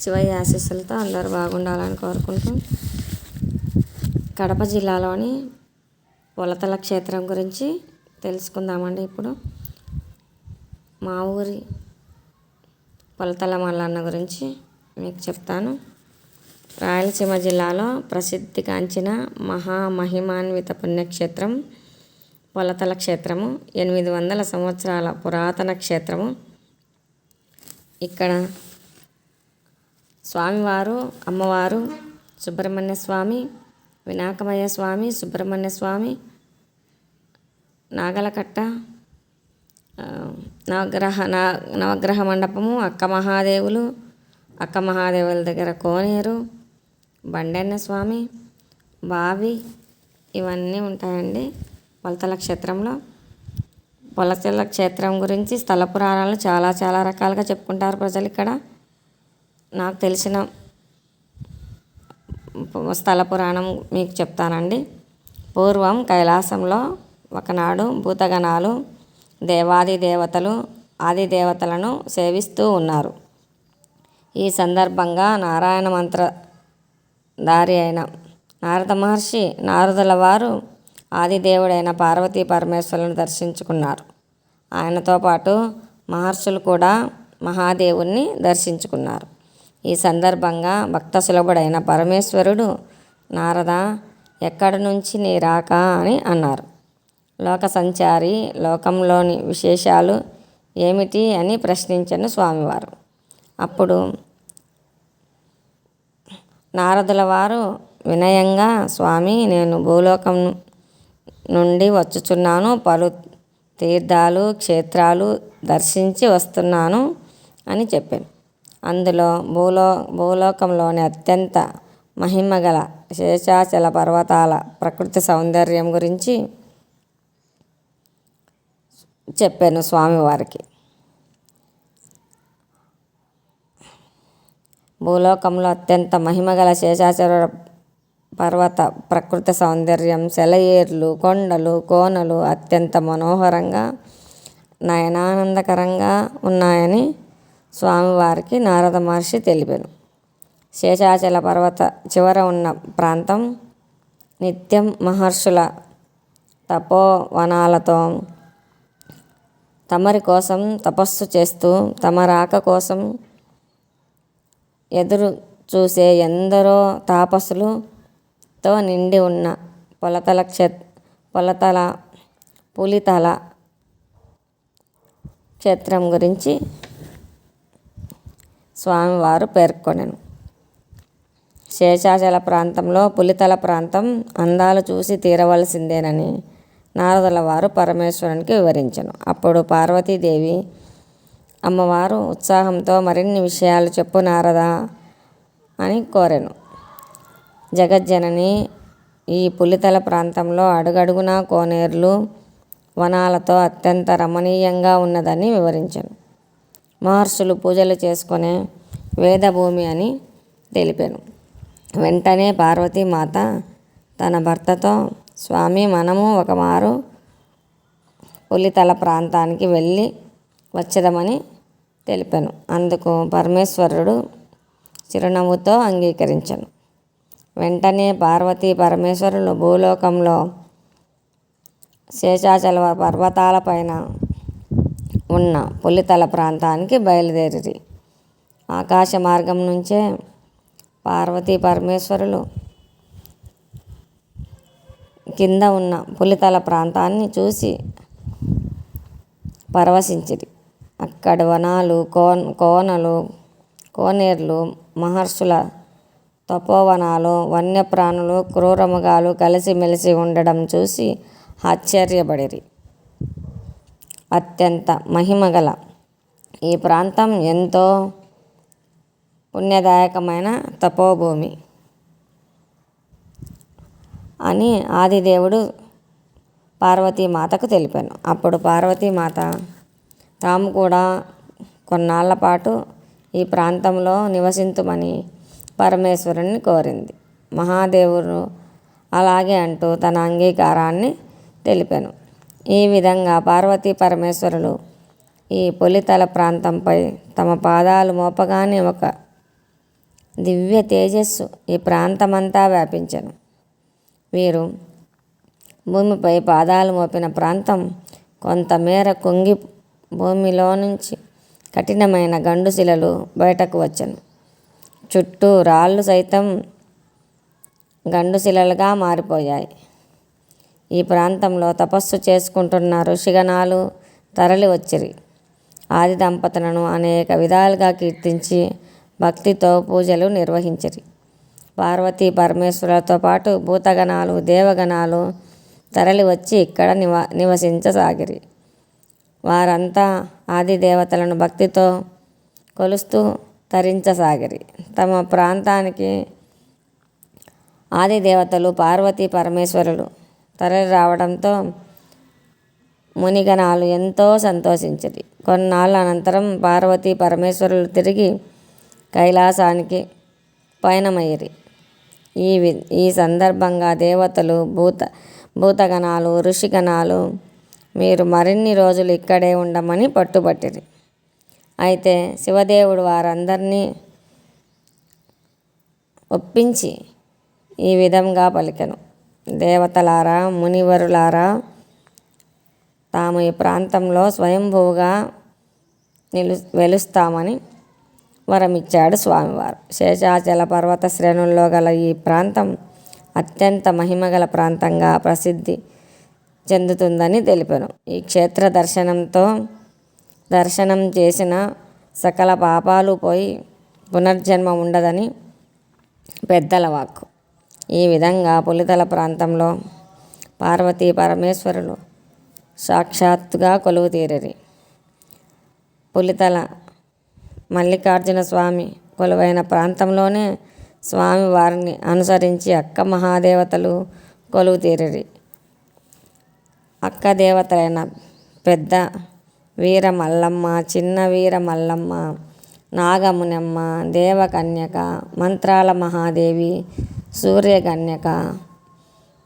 శివయ్య ఆశీస్సులతో అందరూ బాగుండాలని కోరుకుంటూ కడప జిల్లాలోని పొలతల క్షేత్రం గురించి తెలుసుకుందామండి ఇప్పుడు. మా ఊరి పొలతల మల్లన్న గురించి మీకు చెప్తాను. రాయలసీమ జిల్లాలో ప్రసిద్ధిగాంచిన మహామహిమాన్విత పుణ్యక్షేత్రం పొలతల క్షేత్రము. ఎనిమిది వందల సంవత్సరాల పురాతన క్షేత్రము. ఇక్కడ స్వామివారు అమ్మవారు సుబ్రహ్మణ్య స్వామి వినాయకమయ్య స్వామి సుబ్రహ్మణ్య స్వామి నాగలకట్ట నవగ్రహ నా నవగ్రహ మండపము అక్క మహాదేవులు అక్క మహాదేవుల దగ్గర కోనేరు బండెన్న స్వామి బావి ఇవన్నీ ఉంటాయండి పొలతల క్షేత్రంలో. పొలతల క్షేత్రం గురించి స్థల పురాణాలు చాలా చాలా రకాలుగా చెప్పుకుంటారు ప్రజలు ఇక్కడ. నాకు తెలిసిన స్థల పురాణం మీకు చెప్తానండి. పూర్వం కైలాసంలో ఒకనాడు భూతగణాలు దేవాది దేవతలు ఆది దేవతలను సేవిస్తూ ఉన్నారు. ఈ సందర్భంగా నారాయణ మంత్ర దారి అయిన నారద మహర్షి నారదుల వారు ఆదిదేవుడైన పార్వతీ పరమేశ్వరులను దర్శించుకున్నారు. ఆయనతో పాటు మహర్షులు కూడా మహాదేవుణ్ణి దర్శించుకున్నారు. ఈ సందర్భంగా భక్త సులభుడైన పరమేశ్వరుడు నారద ఎక్కడి నుంచి నీ రాక? అని అన్నారు. లోక సంచారి లోకంలోని విశేషాలు ఏమిటి? అని ప్రశ్నించను స్వామివారు. అప్పుడు నారదుల వారు వినయంగా స్వామి నేను భూలోకం నుండి వచ్చుచున్నాను. పలు తీర్థాలు క్షేత్రాలు దర్శించి వస్తున్నాను అని చెప్పాను. అందులో భూలో భూలోకంలోని అత్యంత మహిమగల శేషాచల పర్వతాల ప్రకృతి సౌందర్యం గురించి చెప్పాను స్వామివారికి. భూలోకంలో అత్యంత మహిమగల శేషాచల పర్వత ప్రకృతి సౌందర్యం సెలయేర్లు కొండలు కోనలు అత్యంత మనోహరంగా నయనానందకరంగా ఉన్నాయని స్వామివారికి నారద మహర్షి తెలిపాను. శేషాచల పర్వత చివర ఉన్న ప్రాంతం నిత్యం మహర్షుల తపోవనాలతో తమరి కోసం తపస్సు చేస్తూ తమ రాక కోసం ఎదురు చూసే ఎందరో తాపసులతో నిండి ఉన్న పొలతల క్షే పొలతల పులితల క్షేత్రం గురించి స్వామివారు పేర్కొనెను. శేషాచల ప్రాంతంలో పులితల ప్రాంతం అందాలు చూసి తీరవలసిందేనని నారదుల వారు పరమేశ్వరునికి వివరించను. అప్పుడు పార్వతీదేవి అమ్మవారు ఉత్సాహంతో మరిన్ని విషయాలు చెప్పు నారదా అని కోరెను. జగజ్జనని ఈ పులితల ప్రాంతంలో అడుగడుగునా కోనేర్లు వనాలతో అత్యంత రమణీయంగా ఉన్నదని వివరించాను. మహర్షులు పూజలు చేసుకునే వేదభూమి అని తెలిపాను వెంటనే పార్వతీమాత తన భర్తతో స్వామి మనము ఒకమారు ఉల్లితల ప్రాంతానికి వెళ్ళి వచ్చదమని తెలిపాను. అందుకు పరమేశ్వరుడు చిరునవ్వుతో అంగీకరించను. వెంటనే పార్వతీ పరమేశ్వరులు భూలోకంలో శేషాచల పర్వతాలపైన ఉన్న పులితల ప్రాంతానికి బయలుదేరి ఆకాశ మార్గం నుంచే పార్వతీ పరమేశ్వరులు కింద ఉన్న పులితల ప్రాంతాన్ని చూసి పరవశించిరి. అక్కడ వనాలు కోన్ కోనలు కోనేర్లు మహర్షుల తపోవనాలు వన్యప్రాణులు క్రూరముగాలు కలిసిమెలిసి ఉండడం చూసి ఆశ్చర్యపడిరి. అత్యంత మహిమగల ఈ ప్రాంతం ఎంతో పుణ్యదాయకమైన తపోభూమి. అని ఆదిదేవుడు పార్వతీమాతకు తెలిపాను. అప్పుడు పార్వతీమాత తాము కూడా కొన్నాళ్ళ పాటు ఈ ప్రాంతంలో నివసింతుమని పరమేశ్వరుని కోరింది. మహాదేవుడు అలాగే అంటూ తన అంగీకారాన్ని తెలిపాను. ఈ విధంగా పార్వతీ పరమేశ్వరులు ఈ పొలితల ప్రాంతంపై తమ పాదాలు మోపగానే ఒక దివ్య తేజస్సు ఈ ప్రాంతమంతా వ్యాపించను. వీరు భూమిపై పాదాలు మోపిన ప్రాంతం కొంతమేర కుంగి భూమిలో నుంచి కఠినమైన గండుశిలలు బయటకు వచ్చను. చుట్టూ రాళ్ళు సైతం గండుశిలలుగా మారిపోయాయి. ఈ ప్రాంతంలో తపస్సు చేసుకుంటున్న ఋషిగణాలు తరలి వచ్చిరి. ఆది దంపతులను అనేక విధాలుగా కీర్తించి భక్తితో పూజలు నిర్వహించిరి. పార్వతీ పరమేశ్వరులతో పాటు భూతగణాలు దేవగణాలు తరలి వచ్చి ఇక్కడ నివా నివసించసాగిరి. వారంతా ఆది దేవతలను భక్తితో కొలుస్తూ తరించసాగిరి. తమ ప్రాంతానికి ఆది దేవతలు పార్వతీ పరమేశ్వరులు తరలి రావడంతో మునిగణాలు ఎంతో సంతోషించిరి కొన్నాళ్ళ అనంతరం పార్వతీ పరమేశ్వరులు తిరిగి కైలాసానికి పయనమయ్యిరి. ఈ వి ఈ సందర్భంగా దేవతలు భూత భూతగణాలు ఋషిగణాలు మీరు మరిన్ని రోజులు ఇక్కడే ఉండమని పట్టుబట్టిరి. అయితే శివదేవుడు వారందరినీ ఒప్పించి ఈ విధంగా పలికెను. దేవతలారా మునివరులారా తాము ఈ ప్రాంతంలో స్వయంభూగా నిలు వెలుస్తామని వరమిచ్చాడు స్వామివారు. శేషాచల పర్వత శ్రేణుల్లో గల ఈ ప్రాంతం అత్యంత మహిమగల ప్రాంతంగా ప్రసిద్ధి చెందుతుందని తెలిపాను. ఈ క్షేత్ర దర్శనంతో దర్శనం చేసిన సకల పాపాలు పోయి పునర్జన్మ ఉండదని పెద్దల వాక్కు. ఈ విధంగా పులితల ప్రాంతంలో పార్వతీ పరమేశ్వరులు సాక్షాత్తుగా కొలువు తీరిరి. పులితల మల్లికార్జున స్వామి కొలువైన ప్రాంతంలోనే స్వామి వారిని అనుసరించి అక్క మహాదేవతలు కొలువు తీరిరి. అక్క దేవతలైన పెద్ద వీర మల్లమ్మ చిన్న వీర మల్లమ్మ నాగమునమ్మ దేవకన్యక మంత్రాల మహాదేవి సూర్యగన్యక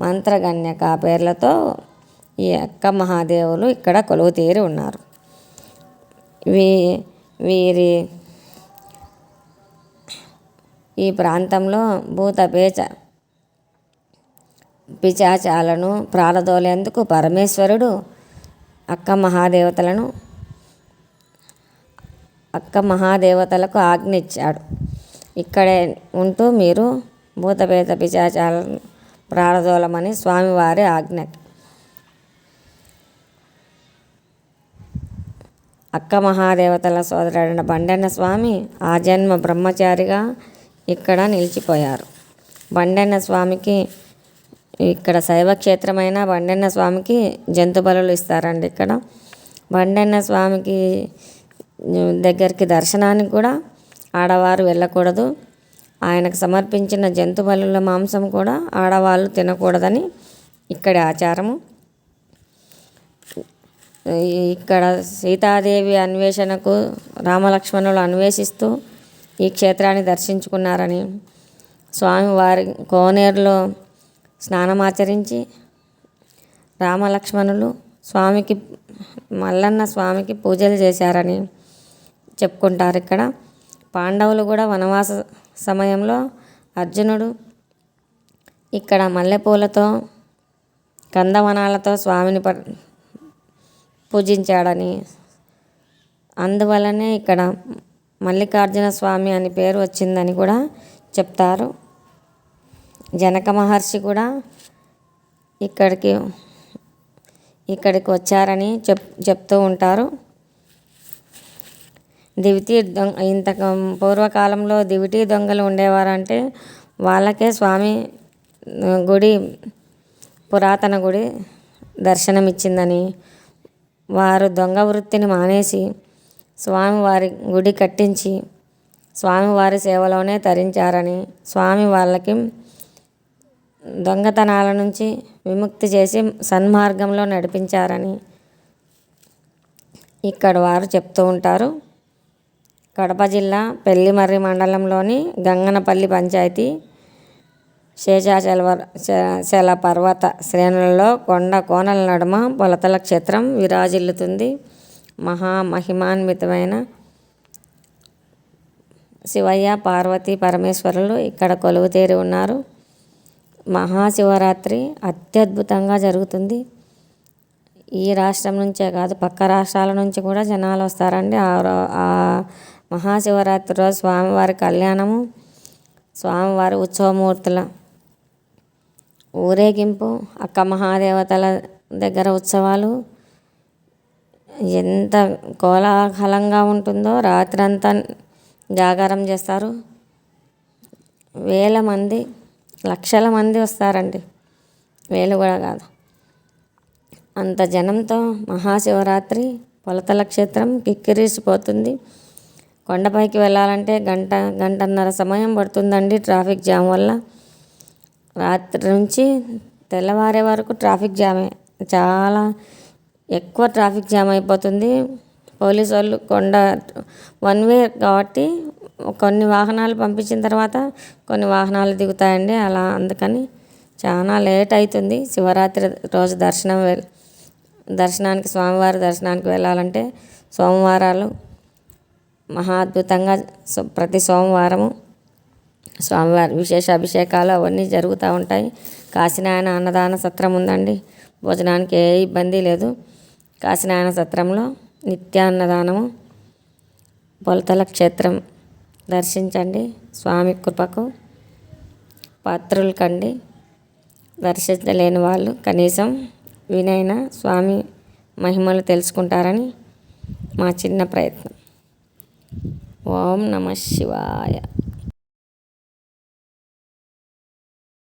మంత్రగన్యక పేర్లతో ఈ అక్క మహాదేవులు ఇక్కడ కొలువు తీరి ఉన్నారు. వీ వీరి ఈ ప్రాంతంలో భూత పేచ పిచాచాలను ప్రారదోలేందుకు పరమేశ్వరుడు అక్క మహాదేవతలను అక్క మహాదేవతలకు ఆజ్ఞ ఇచ్చాడు ఇక్కడే ఉంటూ మీరు భూతపేత పిశాచాల ప్రారదోలమని స్వామివారి ఆజ్ఞ. అక్క మహాదేవతల సోదరుడైన బండన్న స్వామి ఆ జన్మ బ్రహ్మచారిగా ఇక్కడ నిలిచిపోయారు. బండన్న స్వామికి ఇక్కడ శైవక్షేత్రమైన బండన్న స్వామికి జంతు బలులు ఇస్తారండి ఇక్కడ. బండన్న స్వామికి దగ్గరికి దర్శనానికి కూడా ఆడవారు వెళ్ళకూడదు. ఆయనకు సమర్పించిన జంతు బలుల మాంసం కూడా ఆడవాళ్ళు తినకూడదని ఇక్కడి ఆచారము. ఇక్కడ సీతాదేవి అన్వేషణకు రామలక్ష్మణులు అన్వేషిస్తూ ఈ క్షేత్రాన్ని దర్శించుకున్నారని స్వామివారి కోనేరులో స్నానమాచరించి రామలక్ష్మణులు స్వామికి మల్లన్న స్వామికి పూజలు చేశారని చెప్పుకుంటారు ఇక్కడ. పాండవులు కూడా వనవాస సమయంలో అర్జునుడు ఇక్కడ మల్లెపూలతో కందవనాలతో స్వామిని ప పూజించాడని. అందువలనే ఇక్కడ మల్లికార్జున స్వామి అని పేరు వచ్చిందని కూడా చెప్తారు. జనక మహర్షి కూడా ఇక్కడికి ఇక్కడికి వచ్చారని చెప్ చెప్తూ ఉంటారు. దివిటీ దొంగ ఇంత పూర్వకాలంలో దివిటీ దొంగలు ఉండేవారంటే వాళ్ళకే స్వామి గుడి పురాతన గుడి దర్శనమిచ్చిందని. వారు దొంగ వృత్తిని మానేసి స్వామివారి గుడి కట్టించి స్వామివారి సేవలోనే తరించారని స్వామి వాళ్ళకి దొంగతనాల నుంచి విముక్తి చేసి సన్మార్గంలో నడిపించారని ఇక్కడ వారు చెప్తూ ఉంటారు. కడప జిల్లా పెళ్ళిమర్రి మండలంలోని గంగనపల్లి పంచాయతీ శేషాచల శల పర్వత శ్రేణులలో కొండ కోనల నడుమ పొలతల క్షేత్రం విరాజిల్లుతుంది. మహామహిమాన్వితమైన శివయ్య పార్వతి పరమేశ్వరులు ఇక్కడ కొలువుతేరి ఉన్నారు. మహాశివరాత్రి అత్యద్భుతంగా జరుగుతుంది. ఈ రాష్ట్రం నుంచే కాదు పక్క రాష్ట్రాల నుంచి కూడా జనాలు వస్తారండి. ఆ మహాశివరాత్రి రోజు స్వామివారి కళ్యాణము స్వామివారి ఉత్సవమూర్తుల ఊరేగింపు అక్క మహాదేవతల దగ్గర ఉత్సవాలు. ఎంత కోలాహలంగా ఉంటుందో రాత్రంతా జాగారం చేస్తారు. వేల మంది లక్షల మంది వస్తారండి. వేలు కూడా కాదు. అంత జనంతో మహాశివరాత్రి పొలతల క్షేత్రం కిక్కిరీసిపోతుంది. కొండపైకి వెళ్ళాలంటే గంట గంటన్నర సమయం పడుతుందండి ట్రాఫిక్ జామ్ వల్ల. రాత్రి నుంచి తెల్లవారే వరకు ట్రాఫిక్ జామే. చాలా ఎక్కువ ట్రాఫిక్ జామ్ అయిపోతుంది. పోలీసు వాళ్ళు కొండ వన్ వే కాబట్టి కొన్ని వాహనాలు పంపించిన తర్వాత కొన్ని వాహనాలు దిగుతాయండి అలా అందుకని చాలా లేట్ అవుతుంది శివరాత్రి రోజు దర్శనం దర్శనానికి స్వామివారి దర్శనానికి వెళ్ళాలంటే సోమవారాలు మహా అద్భుతంగా ప్రతి సోమవారము స్వామివారి విశేష అభిషేకాలు అవన్నీ జరుగుతూ ఉంటాయి. కాశీనాయన అన్నదాన సత్రం ఉందండి. భోజనానికి ఏ ఇబ్బంది లేదు. కాశీనాయన సత్రంలో నిత్యాన్నదానము పొలతల క్షేత్రం దర్శించండి. స్వామి కృపకు పాత్రులు కండి. దర్శించలేని వాళ్ళు కనీసం వినైనా స్వామి మహిమలు తెలుసుకుంటారని మా చిన్న ప్రయత్నం. ఓం నమ శివాయ.